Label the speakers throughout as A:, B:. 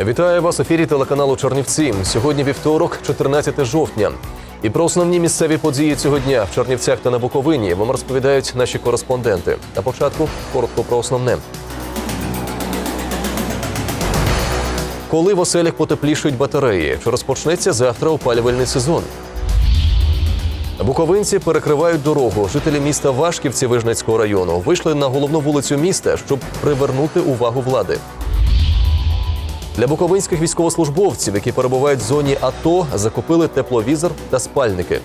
A: Вітаю вас в ефірі телеканалу Чернівці. Сьогодні вівторок, 14 жовтня. І про основні місцеві події цього дня в Чернівцях та на Буковині вам розповідають наші кореспонденти. На початку коротко про основне. Коли в оселях потеплішують батареї, чи розпочнеться завтра опалювальний сезон? Буковинці перекривають дорогу. Жителі міста Вашківці Вижницького району вийшли на головну вулицю міста, щоб привернути увагу влади. Для буковинських військовослужбовців, які перебувають в зоні АТО, закупили тепловізор та спальники.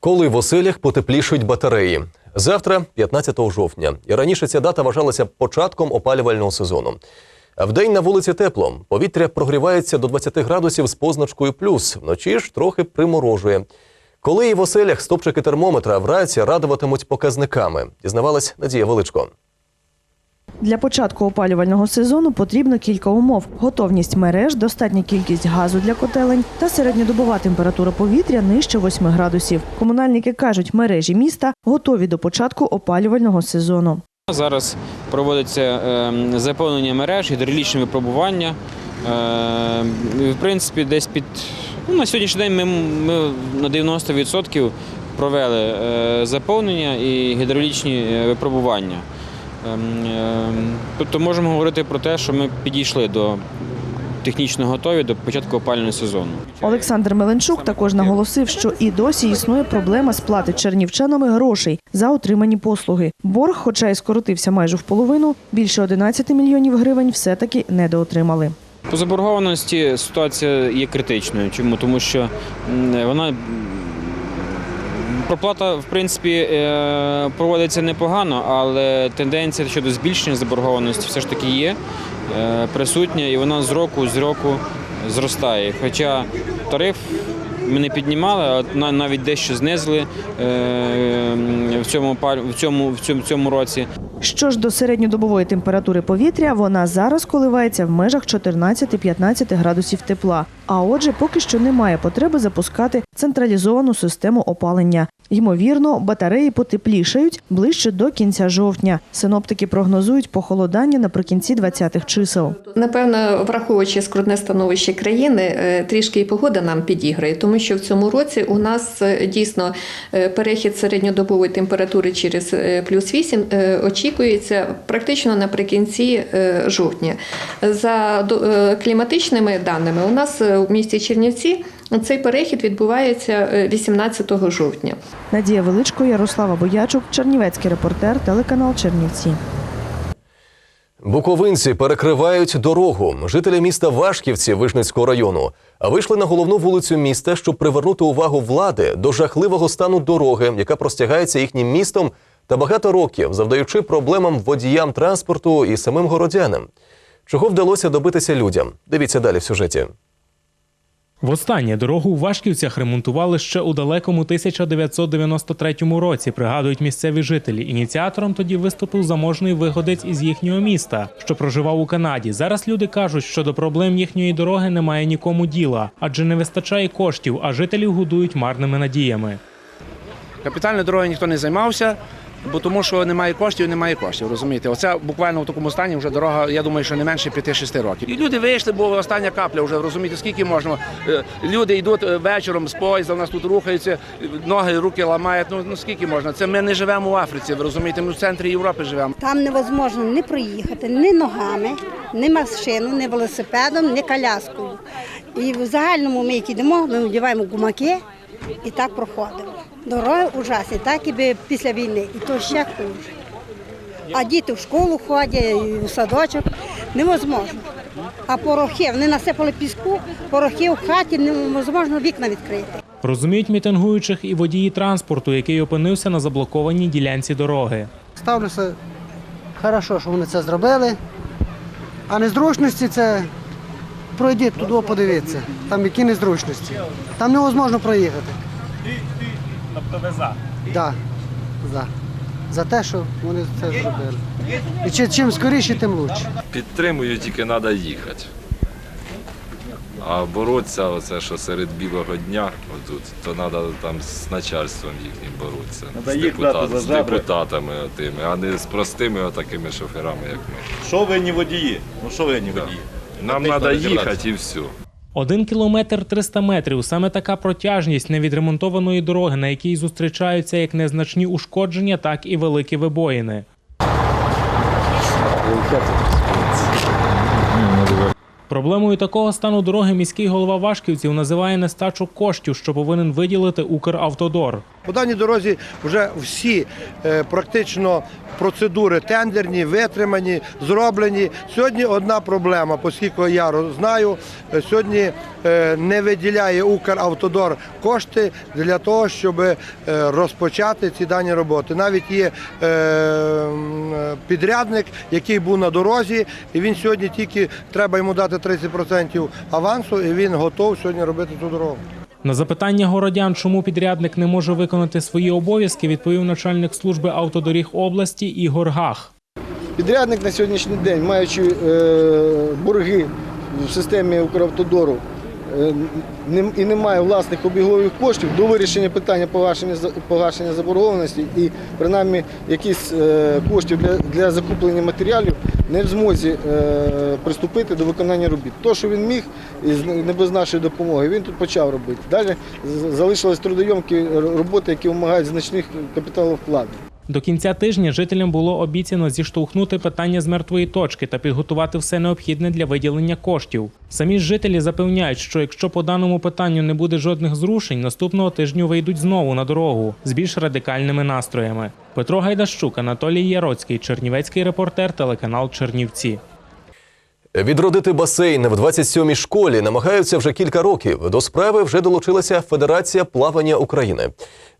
A: Коли в оселях потеплішують батареї? Завтра, 15 жовтня, і раніше ця дата вважалася початком опалювального сезону. А Вдень на вулиці тепло. Повітря прогрівається до 20 градусів з позначкою плюс. Вночі ж трохи приморожує. Коли і в оселях стопчики термометра вранці радуватимуть показниками, дізнавалась Надія Величко.
B: Для початку опалювального сезону потрібно кілька умов: готовність мереж, достатня кількість газу для котелень та середньодобова температура повітря нижче 8 градусів. Комунальники кажуть, мережі міста готові до початку опалювального сезону.
C: Зараз проводиться е, заповнення мереж, гідравлічне випробування. Е, в принципі, десь під ну, на сьогоднішній день ми, ми на 90% провели е, заповнення і гідравлічні е, випробування. Ем, е, Тобто можемо говорити про те, що ми підійшли до технічно готові до початку опалювального сезону.
B: Олександр Меленчук також наголосив, що і досі існує проблема сплати чернівчанами грошей за отримані послуги. Борг, хоча й скоротився майже в половину, більше 11 мільйонів гривень все-таки недоотримали.
C: По заборгованості ситуація є критичною. Чому? Тому що вона проплата, в принципі, е, проводиться непогано, але тенденція щодо збільшення заборгованості все ж таки є е, присутня, і вона з року з року зростає. Хоча тариф ми не піднімали, а навіть дещо знизили е, в цьому в цьому в цьому, в цьому році.
B: Що ж до середньодобової температури повітря, вона зараз коливається в межах 14-15 градусів тепла. А отже, поки що немає потреби запускати централізовану систему опалення. Ймовірно, батареї потеплішають ближче до кінця жовтня. Синоптики прогнозують похолодання наприкінці 20-х чисел.
D: Напевно, враховуючи скрутне становище країни, е, трішки і погода нам підіграє, тому що в цьому році у нас е, дійсно е, перехід середньодобової температури через е, плюс 8 е, очікується практично наприкінці жовтня. За кліматичними даними, у нас в місті Чернівці цей перехід відбувається е, 18 жовтня.
B: Надія Величко, Ярослава Боячук, Чернівецький репортер, телеканал Чернівці.
A: Буковинці перекривають дорогу. Жителі міста Вашківці Вишницького району вийшли на головну вулицю міста, щоб привернути увагу влади до жахливого стану дороги, яка простягається їхнім містом та багато років, завдаючи проблемам водіям транспорту і самим городянам. Чого вдалося добитися людям? Дивіться далі в сюжеті.
E: Востаннє дорогу у Вашківцях ремонтували ще у далекому 1993 році, пригадують місцеві жителі. Ініціатором тоді виступив заможний виходець із їхнього міста, що проживав у Канаді. Зараз люди кажуть, що до проблем їхньої дороги немає нікому діла, адже не вистачає коштів, а жителів годують марними надіями.
F: Капітальною дорогою ніхто не займався, бо тому що немає коштів, немає коштів. Розумієте, оце буквально в такому стані вже дорога, я думаю, що не менше 5-6 років. І люди вийшли, бо остання капля вже розумієте, скільки можна. Е, Люди йдуть е, вечором з поїзда, у нас тут рухаються, ноги, руки ламають. Ну, ну скільки можна? Це ми не живемо в Африці, ви розумієте, ми в центрі Європи живемо.
G: Там невозможно ні проїхати, ні ногами, ні машиною, ні велосипедом, ні коляскою. І в загальному ми як йдемо, ми одягаємо гумаки і так проходимо. Дороги ужасні, так і після війни, і то ще хуже. А діти в школу ходять, і в садочок невозможно. А порохи, вони насипали піску, порохи в хаті невозможно вікна відкрити.
E: Розуміють мітингуючих і водії транспорту, який опинився на заблокованій ділянці дороги.
H: Ставлюся хорошо, що вони це зробили. А незручності це пройдіть туди, подивіться. Там які незручності. Там невозможно проїхати. Тобто ви за? Да, за. За те, що вони це зробили. І чи- чим скоріше, тим краще.
I: Підтримую, тільки треба їхати. А боротися, оце що серед білого дня, отут, то треба там з начальством їхнім боротися.
J: Надо
I: з,
J: їх брати за
I: з
J: жабри.
I: депутатами отими, а не з простими отакими шоферами, як ми.
J: Що винні водії? Ну що винні
I: Да.
J: водії?
I: Нам треба їхати і все.
E: Один кілометр 300 метрів саме така протяжність невідремонтованої дороги, на якій зустрічаються як незначні ушкодження, так і великі вибоїни. Проблемою такого стану дороги міський голова Вашківців називає нестачу коштів, що повинен виділити Укравтодор.
K: По даній дорозі вже всі е, практично процедури тендерні, витримані, зроблені. Сьогодні одна проблема, оскільки я знаю, е, сьогодні е, не виділяє Укравтодор кошти для того, щоб розпочати ці дані роботи. Навіть є підрядник, який був на дорозі, і він сьогодні тільки треба йому дати 30% авансу, і він готов сьогодні робити цю дорогу.
E: На запитання городян, чому підрядник не може виконати свої обов'язки, відповів начальник служби автодоріг області Ігор Гах.
L: Підрядник на сьогоднішній день, маючи е, борги в системі Укравтодору е, і не має власних обігових коштів до вирішення питання погашення, погашення заборгованості і принаймні якісь е, коштів для, для закуплення матеріалів не в змозі е, приступити до виконання робіт. То, що він міг, не без нашої допомоги, він тут почав робити. Далі залишились трудойомкі роботи, які вимагають значних капіталовкладень.
E: До кінця тижня жителям було обіцяно зіштовхнути питання з мертвої точки та підготувати все необхідне для виділення коштів. Самі ж жителі запевняють, що якщо по даному питанню не буде жодних зрушень, наступного тижню вийдуть знову на дорогу з більш радикальними настроями. Петро Гайдащук, Анатолій Яроцький, Чернівецький репортер, телеканал Чернівці.
A: Відродити басейн в 27-й школі намагаються вже кілька років. До справи вже долучилася Федерація плавання України.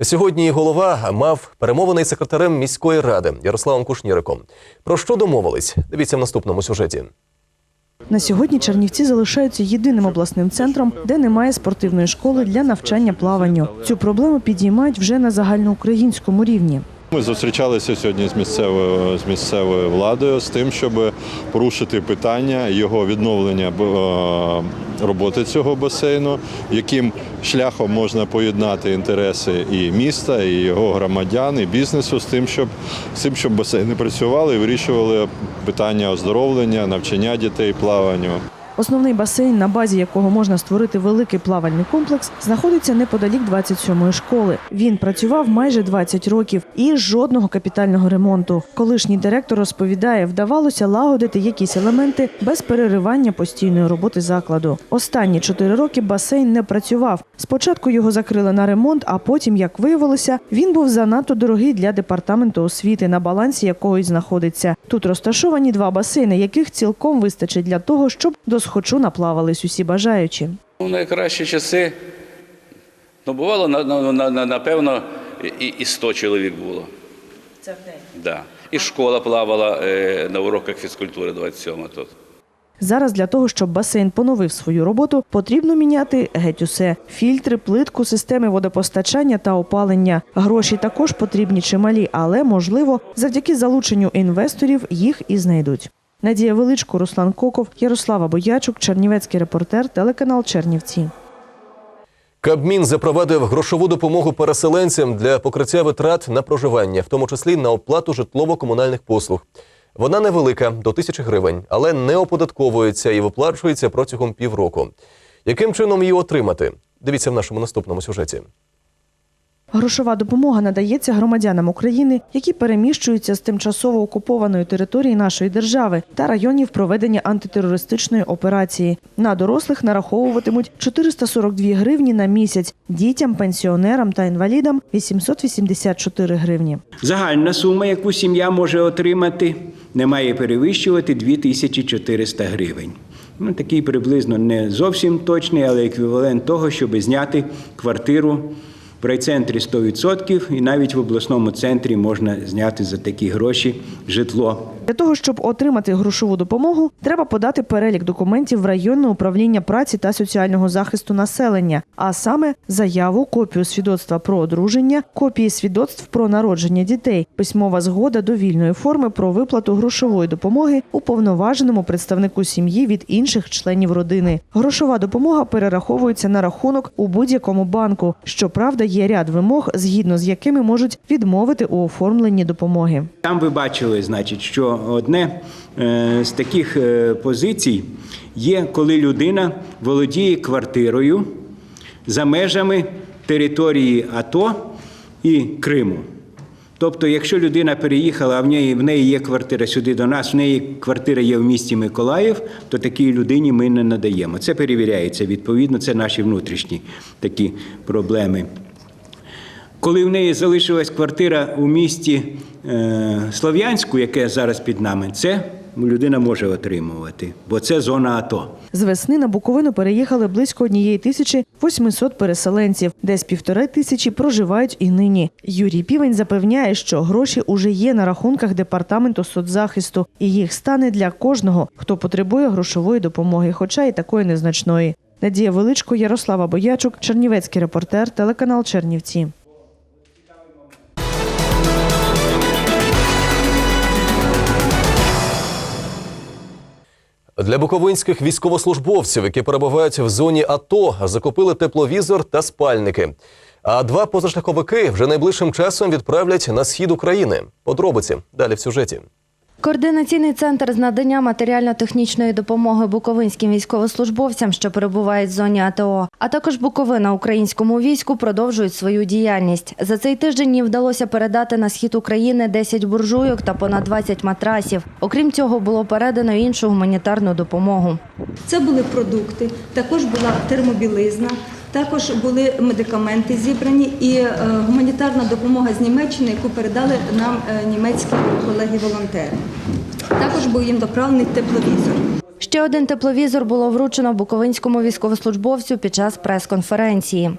A: Сьогодні голова мав перемовини секретарем міської ради Ярославом Кушніриком. Про що домовились? Дивіться в наступному сюжеті.
B: На сьогодні Чернівці залишаються єдиним обласним центром, де немає спортивної школи для навчання плаванню. Цю проблему підіймають вже на загальноукраїнському рівні.
M: Ми зустрічалися сьогодні з місцевою з місцевою владою з тим, щоб порушити питання його відновлення е, роботи цього басейну, яким шляхом можна поєднати інтереси і міста, і його громадян, і бізнесу з тим, щоб з тим, щоб басейни працювали і вирішували питання оздоровлення, навчання дітей плаванню.
B: Основний басейн, на базі якого можна створити великий плавальний комплекс, знаходиться неподалік 27-ї школи. Він працював майже 20 років і жодного капітального ремонту. Колишній директор розповідає, вдавалося лагодити якісь елементи без переривання постійної роботи закладу. Останні чотири роки басейн не працював. Спочатку його закрили на ремонт, а потім, як виявилося, він був занадто дорогий для департаменту освіти, на балансі якого й знаходиться. Тут розташовані два басейни, яких цілком вистачить для того, щоб до схочу наплавались усі бажаючі.
N: У найкращі часи, ну, бувало, на- на- на- на- напевно, і, і 100 чоловік було. Це в день? Да. І школа плавала е, на уроках фізкультури 27 тут.
B: Зараз для того, щоб басейн поновив свою роботу, потрібно міняти геть усе: фільтри, плитку, системи водопостачання та опалення. Гроші також потрібні чималі, але можливо, завдяки залученню інвесторів їх і знайдуть. Надія Величко, Руслан Коков, Ярослава Боячук, Чернівецький репортер, телеканал Чернівці.
A: Кабмін запровадив грошову допомогу переселенцям для покриття витрат на проживання, в тому числі на оплату житлово-комунальних послуг. Вона невелика до тисячі гривень, але не оподатковується і виплачується протягом півроку. Яким чином її отримати? Дивіться в нашому наступному сюжеті.
B: Грошова допомога надається громадянам України, які переміщуються з тимчасово окупованої території нашої держави та районів проведення антитерористичної операції. На дорослих нараховуватимуть 442 гривні на місяць, дітям, пенсіонерам та інвалідам 884 гривні.
O: Загальна сума, яку сім'я може отримати, не має перевищувати 2400 гривень. Ну, такий приблизно не зовсім точний, але еквівалент того, щоб зняти квартиру в райцентрі 100% і навіть в обласному центрі можна зняти за такі гроші житло
B: Для того, щоб отримати грошову допомогу, треба подати перелік документів в районне управління праці та соціального захисту населення, а саме заяву, копію свідоцтва про одруження, копії свідоцтв про народження дітей, письмова згода до вільної форми про виплату грошової допомоги уповноваженому представнику сім'ї від інших членів родини. Грошова допомога перераховується на рахунок у будь-якому банку. Щоправда, є ряд вимог, згідно з якими можуть відмовити у оформленні допомоги.
O: Там ви бачили, значить, що одне е, з таких е, позицій є, коли людина володіє квартирою за межами території АТО і Криму. Тобто, якщо людина переїхала, а в неї в неї є квартира сюди до нас, в неї квартира є в місті Миколаїв, то такій людині ми не надаємо. Це перевіряється відповідно, це наші внутрішні такі проблеми. Коли в неї залишилась квартира у місті е, Слов'янську, яке зараз під нами, це людина може отримувати, бо це зона АТО.
B: З весни на Буковину переїхали близько однієї тисячі 800 переселенців, десь півтори тисячі проживають і нині. Юрій Півень запевняє, що гроші уже є на рахунках департаменту соцзахисту, і їх стане для кожного, хто потребує грошової допомоги, хоча й такої незначної. Надія Величко, Ярослава Боячук, Чернівецький репортер, телеканал Чернівці.
A: Для буковинських військовослужбовців, які перебувають в зоні АТО, закупили тепловізор та спальники. А два позашляховики вже найближчим часом відправлять на схід України. Подробиці далі в сюжеті.
P: Координаційний центр з надання матеріально-технічної допомоги буковинським військовослужбовцям, що перебувають в зоні АТО, а також Буковина українському війську продовжують свою діяльність. За цей тиждень їм вдалося передати на схід України 10 буржуйок та понад 20 матрасів. Окрім цього, було передано іншу гуманітарну допомогу.
Q: Це були продукти, також була термобілизна, також були медикаменти зібрані і е, гуманітарна допомога з Німеччини, яку передали нам е, німецькі колеги-волонтери. Також був їм доправлений тепловізор.
P: Ще один тепловізор було вручено буковинському військовослужбовцю під час прес-конференції.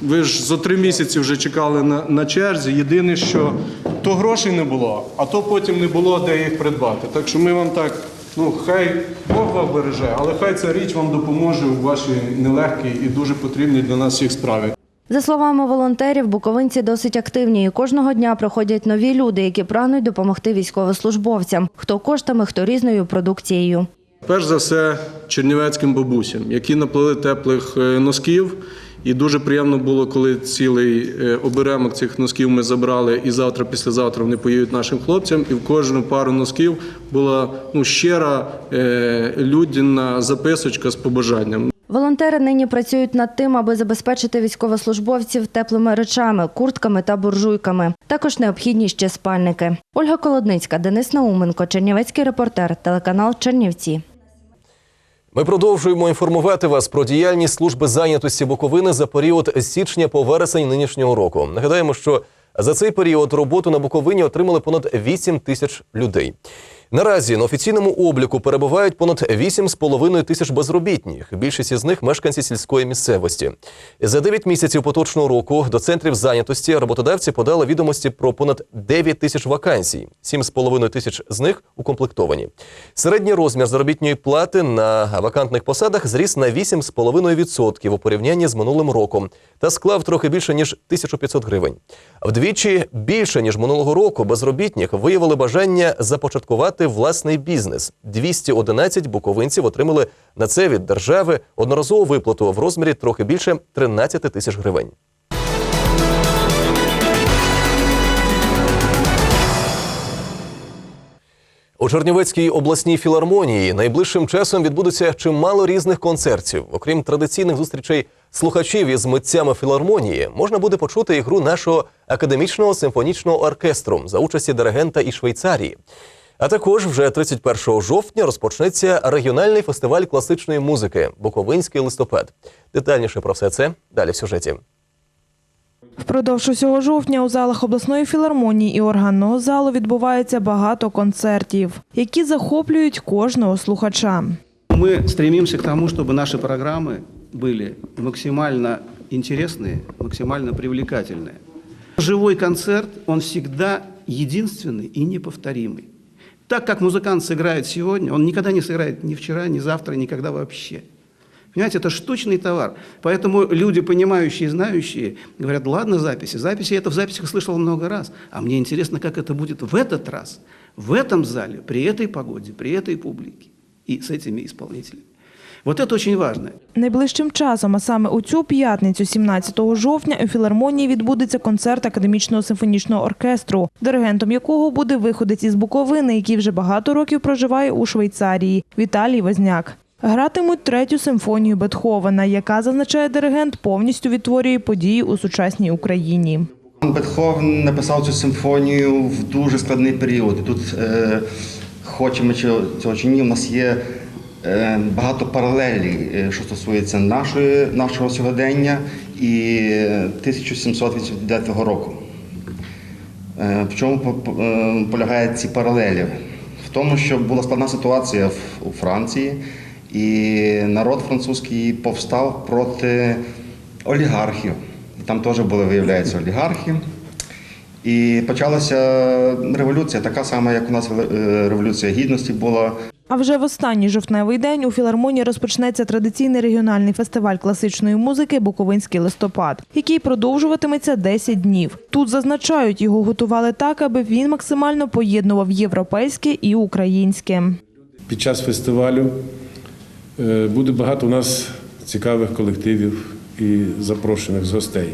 R: Ви ж за три місяці вже чекали на, на черзі. Єдине, що то грошей не було, а то потім не було де їх придбати. Так що ми вам так, ну хай Бог вас береже, але хай ця річ вам допоможе у вашій нелегкій і дуже потрібній для нас всіх справі.
P: За словами волонтерів, буковинці досить активні і кожного дня приходять нові люди, які прагнуть допомогти військовослужбовцям, хто коштами, хто різною продукцією.
R: Перш за все, чернівецьким бабусям, які наплели теплих е, носків. І дуже приємно було, коли цілий е, оберемок цих носків ми забрали, і завтра, післязавтра вони поїдуть нашим хлопцям. І в кожну пару носків була ну щира е, людяна записочка з побажанням.
P: Волонтери нині працюють над тим, аби забезпечити військовослужбовців теплими речами, куртками та буржуйками. Також необхідні ще спальники. Ольга Колодницька, Денис Науменко, Чернівецький репортер, телеканал Чернівці.
A: Ми продовжуємо інформувати вас про діяльність служби зайнятості Буковини за період з січня по вересень нинішнього року. Нагадаємо, що за цей період роботу на Буковині отримали понад 8 тисяч людей. Наразі на офіційному обліку перебувають понад 8,5 тисяч безробітних. Більшість із них мешканці сільської місцевості. За 9 місяців поточного року до центрів зайнятості роботодавці подали відомості про понад 9 тисяч вакансій. 7,5 тисяч з них укомплектовані. Середній розмір заробітної плати на вакантних посадах зріс на 8,5% у порівнянні з минулим роком та склав трохи більше ніж 1500 гривень. Вдвічі більше ніж минулого року безробітних виявили бажання започаткувати власний бізнес. 211 буковинців отримали на це від держави одноразову виплату в розмірі трохи більше 13 тисяч гривень. У Чернівецькій обласній філармонії найближчим часом відбудеться чимало різних концертів. Окрім традиційних зустрічей слухачів із митцями філармонії, можна буде почути ігру нашого академічного симфонічного оркестру за участі диригента із Швейцарії. А також вже 31 жовтня розпочнеться регіональний фестиваль класичної музики Буковинський листопад. Детальніше про все це далі в сюжеті.
S: Впродовж усього жовтня у залах обласної філармонії і органного залу відбувається багато концертів, які захоплюють кожного слухача.
T: Мы стремимся к тому, чтобы наши программы были максимально интересные, максимально привлекательные. Живой концерт, он всегда единственный и неповторимый. Так как музыкант сыграет сегодня, он никогда не сыграет ни вчера, ни завтра, никогда вообще. Понимаете, это штучный товар. Поэтому люди, понимающие и знающие, говорят, ладно, записи. Записи, я это в записях слышал много раз. А мне интересно, как это будет в этот раз, в этом зале, при этой погоде, при этой публике и с этими исполнителями. Вот это очень важно.
S: Найближчим часом, а саме у цю п'ятницю, 17 жовтня, у філармонії відбудеться концерт академічного симфонічного оркестру, диригентом якого буде виходець із Буковини, який вже багато років проживає у Швейцарії. Віталій Возняк. Гратимуть третю симфонію Бетховена, яка зазначає диригент, повністю відтворює події у сучасній Україні.
U: Бетховен написав цю симфонію в дуже складний період. І Тут, е, хочемо чи цього чи ні, у нас є багато паралелі, е, що стосується нашої, нашого сьогодення і 1789 року. Е, в чому по- по- е, полягають ці паралелі? В тому, що була складна ситуація у Франції, і народ французький повстав проти олігархів. Там теж були, виявляється, олігархи. І почалася революція, така сама, як у нас е, революція гідності була.
S: А вже в останній жовтневий день у філармонії розпочнеться традиційний регіональний фестиваль класичної музики Буковинський листопад, який продовжуватиметься 10 днів. Тут зазначають, його готували так, аби він максимально поєднував європейське і українське.
V: Під час фестивалю е, буде багато у нас цікавих колективів і запрошених з гостей.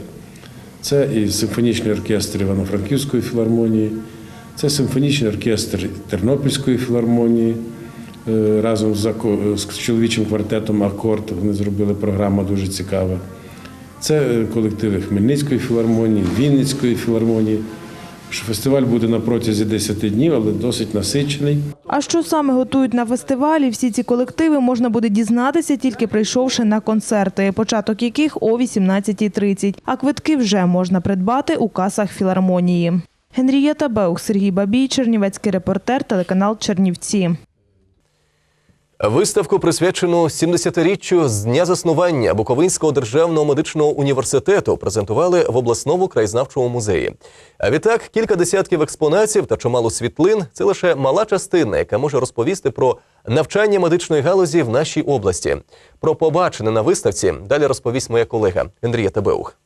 V: Це і симфонічний оркестр Івано-Франківської філармонії, це симфонічний оркестр Тернопільської філармонії. Е, Разом з, з чоловічим квартетом Акорд вони зробили програму дуже цікава. Це е, колективи Хмельницької філармонії, Вінницької філармонії. Фестиваль буде на протязі 10 днів, але досить насичений.
S: А що саме готують на фестивалі? Всі ці колективи можна буде дізнатися, тільки прийшовши на концерти, початок яких о 18.30. А квитки вже можна придбати у касах філармонії. Генрієта Беух, Сергій Бабій, Чернівецький репортер, телеканал Чернівці.
A: Виставку, присвячену 70-річчю з дня заснування Буковинського державного медичного університету, презентували в обласному краєзнавчому музеї. А відтак, кілька десятків експонатів та чимало світлин це лише мала частина, яка може розповісти про навчання медичної галузі в нашій області. Про побачене на виставці далі розповість моя колега Андрія Беух.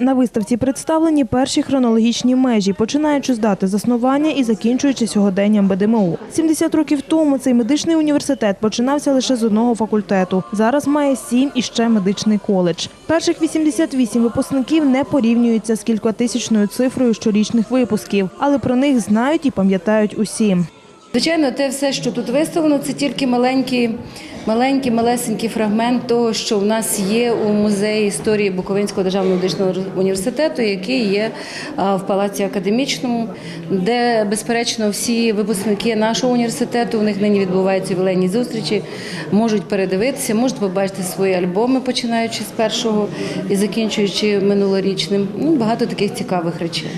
S: На виставці представлені перші хронологічні межі, починаючи з дати заснування і закінчуючи сьогоденням БДМУ. 70 років тому цей медичний університет починався лише з одного факультету. Зараз має сім і ще медичний коледж. Перших 88 випускників не порівнюються з кількатисячною цифрою щорічних випусків, але про них знають і пам'ятають усі.
W: Звичайно, те все, що тут виставлено, це тільки маленький, маленький, малесенький фрагмент того, що в нас є у музеї історії Буковинського державного медичного університету, який є в палаці академічному, де безперечно всі випускники нашого університету, у них нині відбуваються ювілейні зустрічі, можуть передивитися, можуть побачити свої альбоми, починаючи з першого і закінчуючи минулорічним. Ну, багато таких цікавих речей.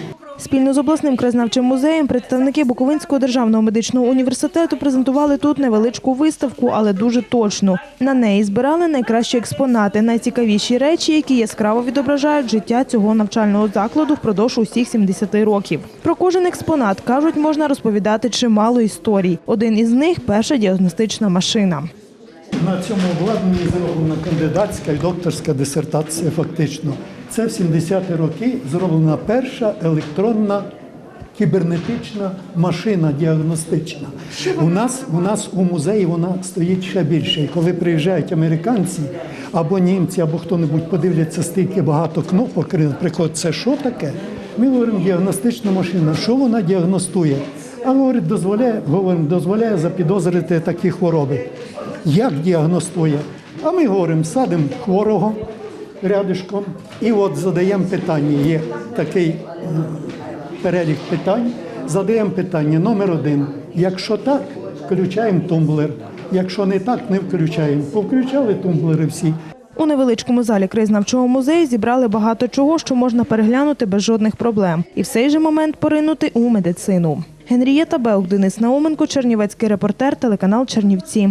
S: Спільно з обласним краєзнавчим музеєм представники Буковинського державного медичного університету презентували тут невеличку виставку, але дуже точну. На неї збирали найкращі експонати, найцікавіші речі, які яскраво відображають життя цього навчального закладу впродовж усіх 70 років. Про кожен експонат кажуть, можна розповідати чимало історій. Один із них перша діагностична машина.
X: На цьому обладнанні зроблена кандидатська і докторська дисертація фактично. Це в 70-ті роки зроблена перша електронна кібернетична машина діагностична. У нас, у нас у музеї вона стоїть ще більше. І коли приїжджають американці або німці, або хто-небудь подивляться стільки багато кнопок, наприклад, це що таке? Ми говоримо діагностична машина. Що вона діагностує? А говорить, дозволяє, говоримо, дозволяє запідозрити такі хвороби. Як діагностує? А ми говоримо, садимо хворого рядишком і от задаємо питання. Є такий перелік питань. Задаємо питання номер один. Якщо так, включаємо тумблер. Якщо не так, не включаємо. Повключали тумблери всі.
S: У невеличкому залі краєзнавчого музею зібрали багато чого, що можна переглянути без жодних проблем, і в цей же момент поринути у медицину. Генрієта Беук, Денис Науменко, Чернівецький репортер, телеканал Чернівці.